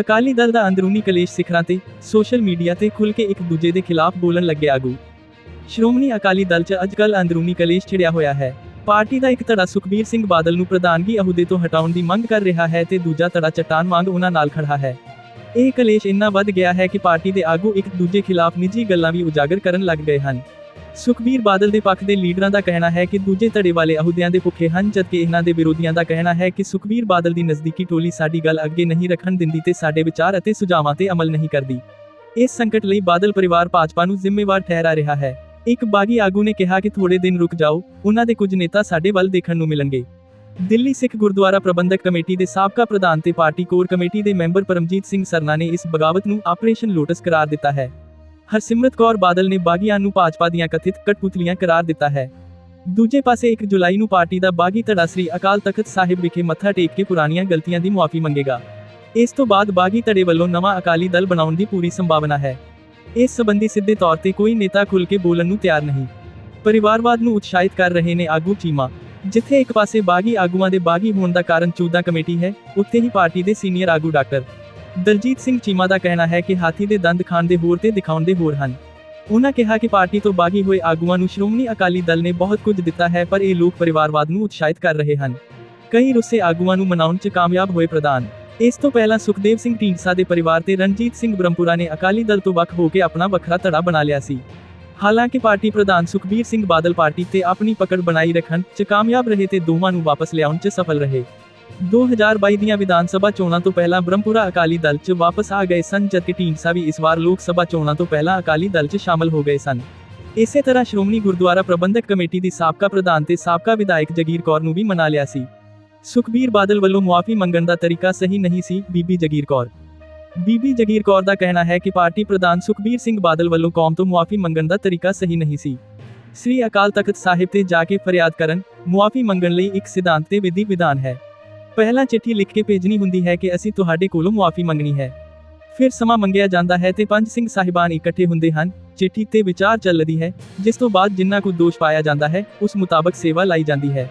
ਅਕਾਲੀ ਦਲ ਦਾ ਅੰਦਰੂਨੀ ਕਲੇਸ਼ ਸਿਖਰਾਂ ਤੇ, ਸੋਸ਼ਲ ਮੀਡੀਆ ਤੇ ਖੁੱਲ ਕੇ ਇੱਕ ਦੂਜੇ ਦੇ ਖਿਲਾਫ ਬੋਲਣ ਲੱਗੇ ਆਗੂ। ਸ਼੍ਰੋਮਣੀ ਅਕਾਲੀ ਦਲ 'ਚ ਅੱਜਕੱਲ ਅੰਦਰੂਨੀ ਕਲੇਸ਼ ਛਿੜਿਆ ਹੋਇਆ ਹੈ। ਪਾਰਟੀ ਦਾ ਇੱਕ ਧੜਾ ਸੁਖਬੀਰ ਸਿੰਘ ਬਾਦਲ ਨੂੰ ਪ੍ਰਧਾਨਗੀ ਅਹੁਦੇ ਤੋਂ ਹਟਾਉਣ ਦੀ ਮੰਗ ਕਰ ਰਿਹਾ ਹੈ ਤੇ ਦੂਜਾ ਧੜਾ ਚਟਾਨ ਵਾਂਗ ਉਹਨਾਂ ਨਾਲ ਖੜਾ ਹੈ। ਇਹ ਕਲੇਸ਼ ਇੰਨਾ ਵੱਧ ਗਿਆ ਹੈ ਕਿ ਪਾਰਟੀ ਦੇ ਆਗੂ ਇੱਕ ਦੂਜੇ ਖਿਲਾਫ ਨਿੱਜੀ ਗੱਲਾਂ ਵੀ ਉਜਾਗਰ ਕਰਨ ਲੱਗ ਗਏ ਹਨ। ਸੁਖਬੀਰ ਬਾਦਲ ਦੇ ਪੱਖ ਦੇ ਲੀਡਰਾਂ ਦਾ ਕਹਿਣਾ ਹੈ ਕਿ ਦੂਜੇ ਧੜੇ ਵਾਲੇ ਅਹੁਦਿਆਂ ਦੇ ਭੁੱਖੇ ਹਨ, ਜਦਕਿ ਇਹਨਾਂ ਦੇ ਵਿਰੋਧੀਆਂ ਦਾ ਕਹਿਣਾ ਹੈ ਕਿ ਸੁਖਬੀਰ ਬਾਦਲ ਦੀ ਨਜ਼ਦੀਕੀ ਟੋਲੀ ਸਾਡੀ ਗੱਲ ਅੱਗੇ ਨਹੀਂ ਰੱਖਣ ਦਿੰਦੀ ਤੇ ਸਾਡੇ ਵਿਚਾਰ ਅਤੇ ਸੁਝਾਵਾਂ ਤੇ ਅਮਲ ਨਹੀਂ ਕਰਦੀ। ਇਸ ਸੰਕਟ ਲਈ ਬਾਦਲ ਪਰਿਵਾਰ ਭਾਜਪਾ ਨੂੰ ਜ਼ਿੰਮੇਵਾਰ ਠਹਿਰਾ ਰਿਹਾ ਹੈ। ਇੱਕ ਬਾਗੀ ਆਗੂ ਨੇ ਕਿਹਾ ਕਿ ਥੋੜੇ ਦਿਨ ਰੁਕ ਜਾਓ, ਉਹਨਾਂ ਦੇ ਕੁਝ ਨੇਤਾ ਸਾਡੇ ਵੱਲ ਦੇਖਣ ਨੂੰ ਮਿਲਣਗੇ। ਦਿੱਲੀ ਸਿੱਖ ਗੁਰਦੁਆਰਾ ਪ੍ਰਬੰਧਕ ਕਮੇਟੀ ਦੇ ਸਾਬਕਾ ਪ੍ਰਧਾਨ ਤੇ ਪਾਰਟੀ ਕੋਰ ਕਮੇਟੀ ਦੇ ਮੈਂਬਰ ਪਰਮਜੀਤ ਸਿੰਘ ਸਰਨਾ ਨੇ ਇਸ ਬਗਾਵਤ ਨੂੰ ਆਪਰੇਸ਼ਨ ਲੋਟਸ ਕਰਾਰ ਦਿੱਤਾ ਹੈ। ਹਰਸਿਮਰਤ ਕੌਰ ਬਾਦਲ ਨੇ ਬਾਗੀਆਂ ਨੂੰ ਭਾਜਪਾ ਦੀਆਂ ਕਥਿਤ ਕਠਪੁਤਲੀਆਂ ਕਰਾਰ ਦਿੱਤਾ ਹੈ। ਦੂਜੇ ਪਾਸੇ 1 ਜੁਲਾਈ ਨੂੰ ਪਾਰਟੀ ਦਾ ਬਾਗੀ ਧੜਾ ਸ੍ਰੀ ਅਕਾਲ ਤਖਤ ਸਾਹਿਬ ਵਿਖੇ ਮੱਥਾ ਟੇਕ ਕੇ ਪੁਰਾਣੀਆਂ ਗਲਤੀਆਂ ਦੀ ਮੁਆਫੀ ਮੰਗੇਗਾ। ਇਸ ਤੋਂ ਬਾਅਦ ਬਾਗੀ ਧੜੇ ਵੱਲੋਂ ਨਵਾਂ ਅਕਾਲੀ ਦਲ ਬਣਾਉਣ ਦੀ ਪੂਰੀ ਸੰਭਾਵਨਾ ਹੈ। ਇਸ ਸੰਬੰਧੀ ਸਿੱਧੇ ਤੌਰ ਤੇ ਕੋਈ ਨੇਤਾ ਖੁੱਲ ਕੇ ਬੋਲਣ ਨੂੰ ਤਿਆਰ ਨਹੀਂ। ਪਰਿਵਾਰਵਾਦ ਨੂੰ ਉਤਸ਼ਾਹਿਤ ਕਰ ਰਹੇ ਨੇ ਆਗੂ ਚੀਮਾ। ਜਿੱਥੇ ਇੱਕ ਪਾਸੇ ਬਾਗੀ ਆਗੂਆਂ ਦੇ ਬਾਗੀ ਹੋਣ ਦਾ ਕਾਰਨ ਚੂਦਾ ਕਮੇਟੀ ਹੈ, ਉੱਥੇ ਹੀ ਪਾਰਟੀ ਦੇ ਸੀਨੀਅਰ ਆਗੂ ਡਾਕਟਰ ਦਲਜੀਤ ਸਿੰਘ ਚੀਮਾ ਦਾ ਕਹਿਣਾ ਹੈ ਕਿ ਹਾਥੀ ਦੇ ਦੰਦ ਖਾਣ ਦੇ ਹੋਰ ਤੇ ਦਿਖਾਉਣ ਦੇ ਹੋਰ ਹਨ। ਉਹਨਾਂ ਕਿਹਾ ਕਿ ਪਾਰਟੀ ਤੋਂ ਬਾਗੀ ਹੋਏ ਆਗੂਆਂ ਨੂੰ ਸ਼੍ਰੋਮਣੀ ਅਕਾਲੀ ਦਲ ਨੇ ਬਹੁਤ ਕੁਝ ਦਿੱਤਾ ਹੈ ਪਰ ਇਹ ਲੋਕ ਪਰਿਵਾਰਵਾਦ ਨੂੰ ਉਤਸ਼ਾਹਿਤ ਕਰ ਰਹੇ ਹਨ। ਕਈ ਰੁੱਸੇ ਆਗੂਆਂ ਨੂੰ ਮਨਾਉਣ 'ਚ ਕਾਮਯਾਬ ਹੋਏ ਪ੍ਰਧਾਨ। ਇਸ ਤੋਂ ਪਹਿਲਾਂ ਸੁਖਦੇਵ ਸਿੰਘ ਢੀਂਡਸਾ ਦੇ ਪਰਿਵਾਰ ਤੇ ਰਣਜੀਤ ਸਿੰਘ ਬ੍ਰਹਮਪੁਰਾ ਨੇ ਅਕਾਲੀ ਦਲ ਤੋਂ ਵੱਖ ਹੋ ਕੇ ਆਪਣਾ ਵੱਖਰਾ ਧੜਾ ਬਣਾ ਲਿਆ ਸੀ। ਹਾਲਾਂਕਿ ਪਾਰਟੀ ਪ੍ਰਧਾਨ ਸੁਖਬੀਰ ਸਿੰਘ ਬਾਦਲ ਪਾਰਟੀ ਤੇ ਆਪਣੀ ਪਕੜ ਬਣਾਈ ਰੱਖਣ 'ਚ ਕਾਮਯਾਬ ਰਹੇ ਤੇ ਦੋਵਾਂ ਨੂੰ ਵਾਪਸ ਲਿਆਉਣ 'ਚ ਸਫਲ ਰਹੇ। 2022 ਦੀਆਂ ਵਿਧਾਨ ਸਭਾ ਚੋਣਾਂ ਤੋਂ ਪਹਿਲਾਂ ਬ੍ਰਹਮਪੁਰਾ ਅਕਾਲੀ ਦਲ 'ਚ ਵਾਪਸ ਆ ਗਏ ਸਨ, ਜਦਕਿ ਢੀਂਡਸਾ ਵੀ ਇਸ ਵਾਰ ਲੋਕ ਸਭਾ ਚੋਣਾਂ ਤੋਂ ਪਹਿਲਾਂ ਅਕਾਲੀ ਦਲ 'ਚ ਸ਼ਾਮਲ ਹੋ ਗਏ ਸਨ। ਇਸੇ ਤਰ੍ਹਾਂ ਸ਼੍ਰੋਮਣੀ ਗੁਰਦੁਆਰਾ ਪ੍ਰਬੰਧਕ ਕਮੇਟੀ ਦੀ ਸਾਬਕਾ ਪ੍ਰਧਾਨ ਤੇ ਸਾਬਕਾ ਵਿਧਾਇਕ ਜਗੀਰ ਕੌਰ ਨੂੰ ਵੀ ਮਨਾ ਲਿਆ ਸੀ। ਸੁਖਬੀਰ ਬਾਦਲ ਵੱਲੋਂ ਮੁਆਫੀ ਮੰਗਣ ਦਾ ਤਰੀਕਾ ਸਹੀ ਨਹੀਂ ਸੀ, ਬੀਬੀ ਜਗੀਰ ਕੌਰ। ਬੀਬੀ ਜਗੀਰ ਕੌਰ ਦਾ ਕਹਿਣਾ ਹੈ ਕਿ ਪਾਰਟੀ ਪ੍ਰਧਾਨ ਸੁਖਬੀਰ ਸਿੰਘ ਬਾਦਲ ਵੱਲੋਂ ਕੌਮ ਤੋਂ ਮੁਆਫੀ ਮੰਗਣ ਦਾ ਤਰੀਕਾ ਸਹੀ ਨਹੀਂ ਸੀ। ਸ੍ਰੀ ਅਕਾਲ ਤਖਤ ਸਾਹਿਬ ਤੇ ਜਾ ਕੇ ਫਰਿਆਦ ਕਰਨ, ਮੁਆਫੀ ਮੰਗਣ ਲਈ ਇੱਕ ਸਿਧਾਂਤ ਤੇ ਵਿਧੀ ਵਿਧਾਨ ਹੈ। ਪਹਿਲਾਂ ਚਿੱਠੀ ਲਿਖ ਕੇ ਭੇਜਣੀ ਹੁੰਦੀ ਹੈ ਕਿ ਅਸੀਂ ਤੁਹਾਡੇ ਕੋਲੋਂ ਮੁਆਫੀ ਮੰਗਣੀ ਹੈ। ਫਿਰ ਸਮਾਂ ਮੰਗਿਆ ਜਾਂਦਾ ਹੈ ਤੇ ਪੰਜ ਸਿੰਘ ਸਾਹਿਬਾਨ ਇਕੱਠੇ ਹੁੰਦੇ ਹਨ। ਚਿੱਠੀ ਤੇ ਵਿਚਾਰ ਚੱਲਦੀ ਹੈ, ਜਿਸ ਤੋਂ ਬਾਅਦ ਜਿੰਨਾ ਕੁ ਦੋਸ਼ ਪਾਇਆ ਜਾਂਦਾ ਹੈ, ਉਸ ਮੁਤਾਬਕ ਸੇਵਾ ਲਾਈ ਜਾਂਦੀ ਹੈ।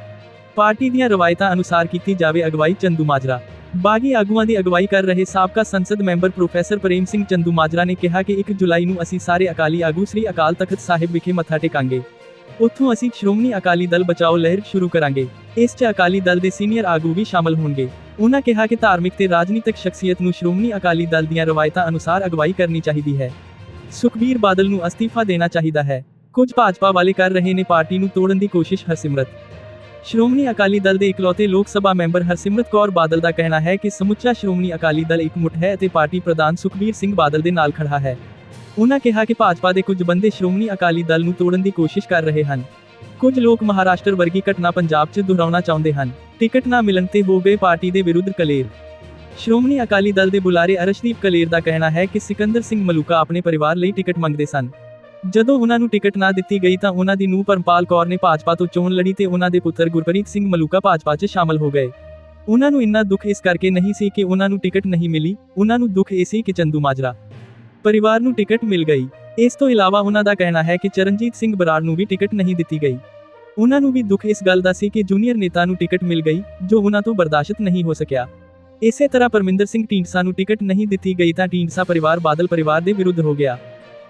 ਪਾਰਟੀ ਦੀਆਂ ਰਵਾਇਤਾਂ ਅਨੁਸਾਰ ਕੀਤੀ ਜਾਵੇ ਅਗਵਾਈ ਚੰਦੂ ਮਾਜਰਾ। ਬਾਗੀ ਆਗੂਆਂ ਦੀ ਅਗਵਾਈ ਕਰ ਰਹੇ ਸਾਬਕਾ ਸੰਸਦ ਮੈਂਬਰ ਪ੍ਰੋਫੈਸਰ ਪ੍ਰੇਮ ਸਿੰਘ ਚੰਦੂ ਮਾਜਰਾ ਨੇ ਕਿਹਾ ਕਿ 1 ਜੁਲਾਈ ਨੂੰ ਅਸੀਂ ਸਾਰੇ ਅਕਾਲੀ ਆਗੂ ਸ੍ਰੀ ਅਕਾਲ ਤਖਤ ਸਾਹਿਬ ਵਿਖੇ ਮੱਥਾ ਟੇਕਾਂਗੇ। ਉੱਥੋਂ ਅਸੀਂ ਸ਼੍ਰੋਮਣੀ ਅਕਾਲੀ ਦਲ ਬਚਾਓ ਲਹਿਰ ਸ਼ੁਰੂ ਕਰਾਂਗੇ। ਇਸ 'ਚ ਅਕਾਲੀ ਦਲ ਦੇ ਸੀਨੀਅਰ ਆਗੂ ਵੀ ਸ਼ਾਮਲ ਹੋਣਗੇ। ਉਹਨਾਂ ਕਿਹਾ ਕਿ ਧਾਰਮਿਕ ਤੇ ਰਾਜਨੀਤਿਕ ਸ਼ਖਸੀਅਤ ਨੂੰ ਸ਼੍ਰੋਮਣੀ ਅਕਾਲੀ ਦਲ ਦੀਆਂ ਰਵਾਇਤਾਂ ਅਨੁਸਾਰ ਅਗਵਾਈ ਕਰਨੀ ਚਾਹੀਦੀ ਹੈ। ਸੁਖਬੀਰ ਬਾਦਲ ਨੂੰ ਅਸਤੀਫਾ ਦੇਣਾ ਚਾਹੀਦਾ ਹੈ। ਕੁਝ ਭਾਜਪਾ ਵਾਲੇ ਕਰ ਰਹੇ ਨੇ ਪਾਰਟੀ ਨੂੰ ਤੋੜਨ ਦੀ ਕੋਸ਼ਿਸ਼ ਹਰਸਿਮਰਤ। ਸ਼੍ਰੋਮਣੀ ਅਕਾਲੀ ਦਲ ਦੇ ਇਕਲੌਤੇ ਲੋਕ ਸਭਾ ਮੈਂਬਰ ਹਰਸਿਮਰਤ ਕੌਰ ਬਾਦਲ ਦਾ ਕਹਿਣਾ ਹੈ ਕਿ ਸਮੁੱਚਾ ਸ਼੍ਰੋਮਣੀ ਅਕਾਲੀ ਦਲ ਇਕਮੁੱਠ ਹੈ ਅਤੇ ਪਾਰਟੀ ਪ੍ਰਧਾਨ ਸੁਖਬੀਰ ਸਿੰਘ ਬਾਦਲ ਦੇ ਨਾਲ ਖੜਾ ਹੈ। ਉਨ੍ਹਾਂ ਕਿਹਾ ਕਿ ਭਾਜਪਾ ਦੇ ਕੁਝ ਬੰਦੇ ਸ਼੍ਰੋਮਣੀ ਅਕਾਲੀ ਦਲ ਨੂੰ ਤੋੜਨ ਦੀ ਕੋਸ਼ਿਸ਼ ਕਰ ਰਹੇ ਹਨ। ਕੁਝ ਲੋਕ ਮਹਾਰਾਸ਼ਟਰ ਵਰਗੀ ਘਟਨਾ ਪੰਜਾਬ 'ਚ ਦੁਹਰਾਉਣਾ ਚਾਹੁੰਦੇ ਹਨ ਟਿਕਟ ਨਾ ਮਿਲਣ ਤੇ ਹੋ ਗਏ ਪਾਰਟੀ ਦੇ ਵਿਰੁੱਧ ਕਲੇਰ। ਸ਼੍ਰੋਮਣੀ ਅਕਾਲੀ ਦਲ ਦੇ ਬੁਲਾਰੇ ਅਰਸ਼ਦੀਪ ਕਲੇਰ ਦਾ ਕਹਿਣਾ ਹੈ ਕਿ ਸਿਕੰਦਰ ਸਿੰਘ ਮਲੂਕਾ ਆਪਣੇ ਪਰਿਵਾਰ ਲਈ ਟਿਕਟ ਮੰਗਦੇ ਸਨ। ਜਦੋਂ ਉਹਨਾਂ ਨੂੰ ਟਿਕਟ ਨਾ ਦਿੱਤੀ ਗਈ ਤਾਂ ਉਹਨਾਂ ਦੀ ਨੂੰਹ ਪਰਮਪਾਲ ਕੌਰ ਨੇ ਭਾਜਪਾ ਤੋਂ ਚੋਣ ਲੜੀ ਤੇ ਉਹਨਾਂ ਦੇ ਪੁੱਤਰ ਗੁਰਪ੍ਰੀਤ ਸਿੰਘ ਮਲੂਕਾ ਭਾਜਪਾ 'ਚ ਸ਼ਾਮਲ ਹੋ ਗਏ। ਉਹਨਾਂ ਨੂੰ ਇੰਨਾ ਦੁੱਖ ਇਸ ਕਰਕੇ ਨਹੀਂ ਸੀ ਕਿ ਉਹਨਾਂ ਨੂੰ ਟਿਕਟ ਨਹੀਂ ਮਿਲੀ। ਉਹਨਾਂ ਨੂੰ ਦੁੱਖ ਇਹ ਸੀ ਕਿ ਚੰਦੂ ਮਾਜਰਾ ਪਰਿਵਾਰ ਨੂੰ ਟਿਕਟ ਮਿਲ ਗਈ। ਇਸ ਤੋਂ ਇਲਾਵਾ ਉਹਨਾਂ ਦਾ ਕਹਿਣਾ ਹੈ ਕਿ ਚਰਨਜੀਤ ਸਿੰਘ ਬਰਾੜ ਨੂੰ ਵੀ ਟਿਕਟ ਨਹੀਂ ਦਿੱਤੀ ਗਈ। ਉਹਨਾਂ ਨੂੰ ਵੀ ਦੁੱਖ ਇਸ ਗੱਲ ਦਾ ਸੀ ਕਿ ਜੂਨੀਅਰ ਨੇਤਾ ਨੂੰ ਟਿਕਟ ਮਿਲ ਗਈ, ਜੋ ਉਹਨਾਂ ਤੋਂ ਬਰਦਾਸ਼ਤ ਨਹੀਂ ਹੋ ਸਕਿਆ। ਇਸੇ ਤਰ੍ਹਾਂ ਪਰਮਿੰਦਰ ਸਿੰਘ ਢੀਂਡਸਾ ਨੂੰ ਟਿਕਟ ਨਹੀਂ ਦਿੱਤੀ ਗਈ ਤਾਂ ਢੀਂਡਸਾ ਪਰਿਵਾਰ ਬਾਦਲ ਪਰਿਵਾਰ ਦੇ ਵਿਰੁੱਧ ਹੋ ਗਿਆ।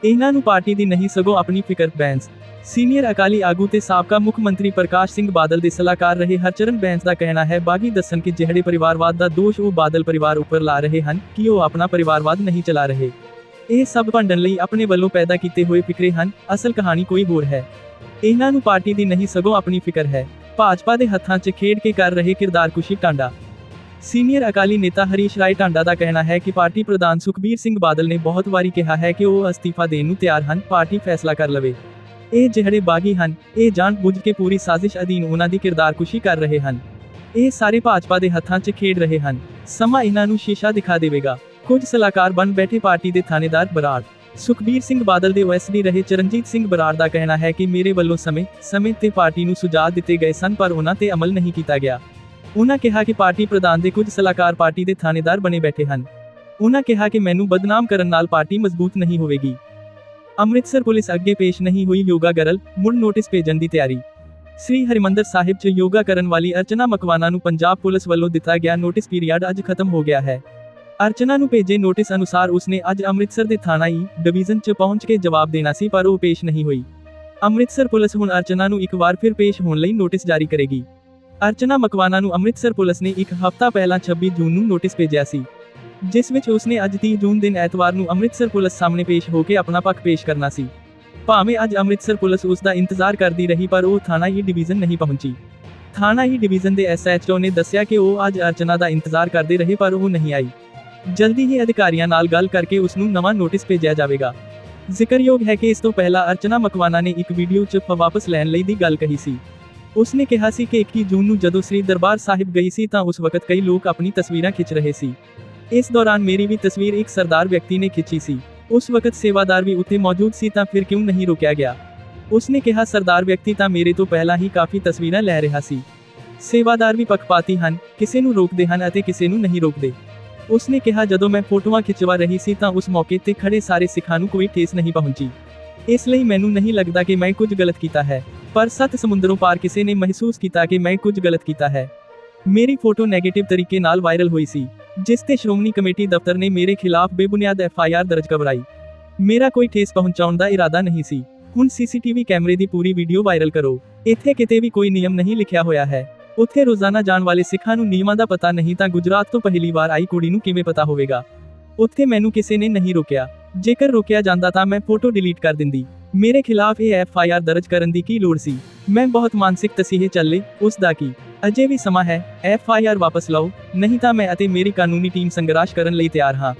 ਇਹਨਾਂ ਨੂੰ ਪਾਰਟੀ ਦੀ ਨਹੀਂ ਸਗੋਂ ਆਪਣੀ ਫਿਕਰ, ਬੈਂਸ। ਸੀਨੀਅਰ ਅਕਾਲੀ ਆਗੂ ਤੇ ਸਾਬਕਾ ਮੁੱਖ ਮੰਤਰੀ ਪ੍ਰਕਾਸ਼ ਸਿੰਘ ਬਾਦਲ ਦੇ ਸਲਾਹਕਾਰ ਰਹੇ ਹਰਚਰਨ ਬੈਂਸ ਦਾ ਕਹਿਣਾ ਹੈ, ਬਾਗੀ ਦੱਸਣ ਕਿ ਜਿਹੜੇ ਪਰਿਵਾਰਵਾਦ ਦਾ ਦੋਸ਼ ਉਹ ਬਾਦਲ ਪਰਿਵਾਰ ਉੱਪਰ ਲਾ ਰਹੇ ਹਨ, ਕਿ ਉਹ ਆਪਣਾ ਪਰਿਵਾਰਵਾਦ ਨਹੀਂ ਚਲਾ ਰਹੇ। ਇਹ ਸਭ ਵੰਡਣ ਲਈ ਆਪਣੇ ਵੱਲੋਂ ਪੈਦਾ ਕੀਤੇ ਹੋਏ ਫਿਕਰੇ ਹਨ। ਅਸਲ ਕਹਾਣੀ ਕੋਈ ਹੋਰ ਹੈ। ਇਹਨਾਂ ਨੂੰ ਪਾਰਟੀ ਦੀ ਨਹੀਂ, ਸਗੋਂ ਆਪਣੀ ਫਿਕਰ ਹੈ। ਭਾਜਪਾ ਦੇ ਹੱਥਾਂ 'ਚ ਖੇਡ ਕੇ ਕਰ ਰਹੇ ਕਿਰਦਾਰਕੁਸ਼ੀ ਟਾਂਡਾ। ਸੀਨੀਅਰ ਅਕਾਲੀ ਨੇਤਾ ਹਰੀਸ਼ ਰਾਏ ਟਾਂਡਾ ਦਾ ਕਹਿਣਾ ਹੈ ਕਿ ਪਾਰਟੀ ਪ੍ਰਧਾਨ ਸੁਖਬੀਰ ਸਿੰਘ ਬਾਦਲ ਨੇ ਬਹੁਤ ਵਾਰੀ ਕਿਹਾ ਹੈ ਕਿ ਉਹ ਅਸਤੀਫਾ ਦੇਣ ਨੂੰ ਤਿਆਰ ਹਨ। ਪਾਰਟੀ ਫੈਸਲਾ ਕਰ ਲਵੇ। ਇਹ ਜਿਹੜੇ ਬਾਗੀ ਹਨ, ਇਹ ਜਾਣ ਬੁੱਝ ਕੇ ਪੂਰੀ ਸਾਜ਼ਿਸ਼ ਅਧੀਨ ਉਹਨਾਂ ਦੀ ਕਿਰਦਾਰਕੁਸ਼ੀ ਕਰ ਰਹੇ ਹਨ। ਇਹ ਸਾਰੇ ਭਾਜਪਾ ਦੇ ਹੱਥਾਂ 'ਚ ਖੇਡ ਰਹੇ ਹਨ। ਸਮਾਂ ਇਹਨਾਂ ਨੂੰ ਸ਼ੀਸ਼ਾ ਦਿਖਾ ਦੇਵੇਗਾ। ਕੁਝ ਸਲਾਹਕਾਰ ਬਣ ਬੈਠੇ ਪਾਰਟੀ ਦੇ ਥਾਣੇਦਾਰ ਬਰਾੜ। ਸੁਖਬੀਰ ਸਿੰਘ ਬਾਦਲ ਦੇ ਓਐਸਡੀ ਰਹੇ ਚਰਨਜੀਤ ਸਿੰਘ ਬਰਾੜ ਦਾ ਕਹਿਣਾ ਹੈ ਕਿ ਮੇਰੇ ਵੱਲੋਂ ਸਮੇਂ ਸਮੇਂ ਤੇ ਪਾਰਟੀ ਨੂੰ ਸੁਝਾਅ ਦਿੱਤੇ ਗਏ ਸਨ ਪਰ ਉਹਨਾਂ ਤੇ ਅਮਲ ਨਹੀਂ ਕੀਤਾ ਗਿਆ। ਉਹਨਾਂ ਕਿਹਾ ਕਿ ਪਾਰਟੀ ਪ੍ਰਧਾਨ ਦੇ ਕੁਝ ਸਲਾਹਕਾਰ ਪਾਰਟੀ ਦੇ ਥਾਣੇਦਾਰ ਬਣੇ ਬੈਠੇ ਹਨ। ਉਹਨਾਂ ਕਿਹਾ ਕਿ ਮੈਨੂੰ ਬਦਨਾਮ ਕਰਨ ਨਾਲ ਪਾਰਟੀ ਮਜ਼ਬੂਤ ਨਹੀਂ ਹੋਵੇਗੀ। ਅੰਮ੍ਰਿਤਸਰ ਪੁਲਿਸ ਅੱਗੇ ਪੇਸ਼ ਨਹੀਂ ਹੋਈ ਯੋਗਾ ਗਰਲ, ਮੁੜ ਨੋਟਿਸ ਭੇਜਣ ਦੀ ਤਿਆਰੀ। ਸ੍ਰੀ ਹਰਿਮੰਦਰ ਸਾਹਿਬ 'ਚ ਯੋਗਾ ਕਰਨ ਵਾਲੀ ਅਰਚਨਾ ਮਕਵਾਨਾ ਨੂੰ ਪੰਜਾਬ ਪੁਲਿਸ ਵੱਲੋਂ ਦਿੱਤਾ ਗਿਆ ਨੋਟਿਸ ਪੀਰੀਅਡ ਅੱਜ ਖਤਮ ਹੋ ਗਿਆ ਹੈ। ਅਰਚਨਾ ਨੂੰ ਭੇਜੇ ਨੋਟਿਸ ਅਨੁਸਾਰ ਉਸਨੇ ਅੱਜ ਅੰਮ੍ਰਿਤਸਰ ਦੇ ਥਾਣਾ ਹੀ ਡਿਵੀਜ਼ਨ 'ਚ ਪਹੁੰਚ ਕੇ ਜਵਾਬ ਦੇਣਾ ਸੀ, ਪਰ ਉਹ ਪੇਸ਼ ਨਹੀਂ ਹੋਈ। ਅੰਮ੍ਰਿਤਸਰ ਪੁਲਿਸ ਹੁਣ ਅਰਚਨਾ ਨੂੰ ਇੱਕ ਵਾਰ ਫਿਰ ਪੇਸ਼ ਹੋਣ ਲਈ ਨੋਟਿਸ ਜਾਰੀ ਕਰੇਗੀ। ਅਰਚਨਾ ਮਕਵਾਨਾ ਨੂੰ ਅੰਮ੍ਰਿਤਸਰ ਪੁਲਿਸ ਨੇ ਇੱਕ ਹਫ਼ਤਾ ਪਹਿਲਾਂ 26 ਜੂਨ ਨੂੰ ਨੋਟਿਸ ਭੇਜਿਆ ਸੀ, ਜਿਸ ਵਿੱਚ ਉਸਨੇ ਅੱਜ 30 ਜੂਨ ਦਿਨ ਐਤਵਾਰ ਨੂੰ ਅੰਮ੍ਰਿਤਸਰ ਪੁਲਿਸ ਸਾਹਮਣੇ ਪੇਸ਼ ਹੋ ਕੇ ਆਪਣਾ ਪੱਖ ਪੇਸ਼ ਕਰਨਾ ਸੀ। ਭਾਵੇਂ ਅੱਜ ਅੰਮ੍ਰਿਤਸਰ ਪੁਲਿਸ ਉਸ ਦਾ ਇੰਤਜ਼ਾਰ ਕਰਦੀ ਰਹੀ, ਪਰ ਉਹ ਥਾਣਾ ਹੀ ਡਿਵੀਜ਼ਨ ਨਹੀਂ ਪਹੁੰਚੀ। ਥਾਣਾ ਹੀ ਡਿਵੀਜ਼ਨ ਦੇ ਐਸਐਚਓ ਨੇ ਦੱਸਿਆ ਕਿ ਉਹ ਅੱਜ ਅਰਚਨਾ ਦਾ ਇੰਤਜ਼ਾਰ ਕਰਦੇ ਰਹੇ, ਪਰ ਉਹ ਨਹੀਂ ਆਈ। ਜਲਦੀ ਹੀ ਅਧਿਕਾਰੀਆਂ ਨਾਲ ਗੱਲ ਕਰਕੇ ਉਸ ਨੂੰ ਨਵਾਂ ਨੋਟਿਸ ਭੇਜਿਆ ਜਾਵੇਗਾ। ਜ਼ਿਕਰਯੋਗ ਹੈ ਕਿ ਇਸ ਤੋਂ ਪਹਿਲਾਂ ਅਰਚਨਾ ਮਕਵਾਨਾ ਨੇ ਇੱਕ ਵੀਡੀਓ 'ਚ ਵਾਪਸ ਲੈਣ ਲਈ ਦੀ ਗੱਲ ਕਹੀ ਸੀ। ਉਸਨੇ ਕਿਹਾ ਸੀ ਕਿ 21 ਜੂਨ ਨੂੰ ਜਦੋਂ ਸ੍ਰੀ ਦਰਬਾਰ ਸਾਹਿਬ ਗਈ ਸੀ ਤਾਂ ਉਸ ਵਕਤ ਕਈ ਲੋਕ ਆਪਣੀ ਤਸਵੀਰਾਂ ਖਿੱਚ ਰਹੇ ਸੀ। ਇਸ ਦੌਰਾਨ ਮੇਰੀ ਵੀ ਤਸਵੀਰ ਇੱਕ ਸਰਦਾਰ ਵਿਅਕਤੀ ਨੇ ਖਿੱਚੀ ਸੀ। ਉਸ ਵਕਤ ਸੇਵਾਦਾਰ ਵੀ ਉੱਥੇ ਮੌਜੂਦ ਸੀ ਤਾਂ ਫਿਰ ਕਿਉਂ ਨਹੀਂ ਰੋਕਿਆ ਗਿਆ? ਉਸਨੇ ਕਿਹਾ, ਸਰਦਾਰ ਵਿਅਕਤੀ ਤਾਂ ਮੇਰੇ ਤੋਂ ਪਹਿਲਾਂ ਹੀ ਕਾਫੀ ਤਸਵੀਰਾਂ ਲੈ ਰਿਹਾ ਸੀ। ਸੇਵਾਦਾਰ ਵੀ ਪੱਖਪਾਤੀ ਹਨ, ਕਿਸੇ ਨੂੰ ਰੋਕਦੇ ਹਨ ਅਤੇ ਕਿਸੇ ਨੂੰ ਨਹੀਂ ਰੋਕਦੇ। ਉਸਨੇ ਕਿਹਾ, ਜਦੋਂ ਮੈਂ ਫੋਟੋਆਂ ਖਿਚਵਾ ਰਹੀ ਸੀ ਤਾਂ ਉਸ ਮੌਕੇ ਤੇ ਖੜੇ ਸਾਰੇ ਸਿੱਖਾਂ ਨੂੰ ਕੋਈ ਠੇਸ ਨਹੀਂ ਪਹੁੰਚੀ। ਇਸ ਲਈ ਮੈਨੂੰ ਨਹੀਂ ਲੱਗਦਾ ਕਿ ਮੈਂ ਕੁਝ ਗਲਤ ਕੀਤਾ ਹੈ। ਪਰ ਸੱਤ ਸਮੁੰਦਰੋਂ ਪਾਰ ਕਿਸੇ ਨੇ ਮਹਿਸੂਸ ਕੀਤਾ ਕਿ ਮੈਂ ਕੁਝ ਗਲਤ ਕੀਤਾ ਹੈ। ਮੇਰੀ ਫੋਟੋ 네ਗੇਟਿਵ ਤਰੀਕੇ ਨਾਲ ਵਾਇਰਲ ਹੋਈ ਸੀ, ਜਿਸ ਤੇ ਸ਼੍ਰੋਮਣੀ ਕਮੇਟੀ ਦਫ਼ਤਰ ਨੇ ਮੇਰੇ ਖਿਲਾਫ ਬੇਬੁਨਿਆਦ ਐਫ ਆਈ ਆਰ ਦਰਜ ਕਰਵਾਈ। ਮੇਰਾ ਕੋਈ ਠੇਸ ਪਹੁੰਚਾਉਣ ਦਾ ਇਰਾਦਾ ਨਹੀਂ ਸੀ। ਹੁਣ ਸੀਸੀਟੀਵੀ ਕੈਮਰੇ ਦੀ ਪੂਰੀ ਵੀਡੀਓ ਵਾਇਰਲ ਕਰੋ। ਇੱਥੇ ਕਿਤੇ ਵੀ ਕੋਈ ਨਿਯਮ ਨਹੀਂ ਲਿਖਿਆ ਹੋਇਆ ਹੈ। ਉੱਥੇ ਰੋਜ਼ਾਨਾ ਜਾਣ ਵਾਲੇ ਸਿੱਖਾਂ ਨੂੰ ਨਿਯਮਾਂ ਦਾ ਪਤਾ ਨਹੀਂ ਤਾਂ ਗੁਜਰਾਤ ਤੋਂ ਪਹਿਲੀ ਵਾਰ ਆਈ ਕੁੜੀ ਨੂੰ ਕਿਵੇਂ ਪਤਾ ਹੋਵੇਗਾ? ਉੱਥੇ ਮੈਨੂੰ ਕਿਸੇ ਨੇ ਨਹੀਂ ਰੋਕਿਆ। ਜੇਕਰ ਰੋਕਿਆ ਜਾਂਦਾ ਤਾਂ ਮੈਂ ਫੋਟੋ ਡਿਲੀਟ ਕਰ ਦਿੰਦੀ। ਮੇਰੇ ਖਿਲਾਫ ਇਹ ਐਫ ਆਈ ਆਰ ਦਰਜ ਕਰਨ ਦੀ ਕੀ ਲੋੜ ਸੀ? ਮੈਂ ਬਹੁਤ ਮਾਨਸਿਕ ਤਸੀਹੇ ਚੱਲੇ, ਉਸ ਦਾ ਕੀ? ਅਜੇ ਵੀ ਸਮਾਂ ਹੈ ਐਫ ਆਈ ਆਰ ਵਾਪਸ ਲਓ, ਨਹੀਂ ਤਾਂ ਮੈਂ ਅਤੇ ਮੇਰੀ ਕਾਨੂੰਨੀ ਟੀਮ ਸੰਘਰਸ਼ ਕਰਨ ਲਈ ਤਿਆਰ ਹਾਂ।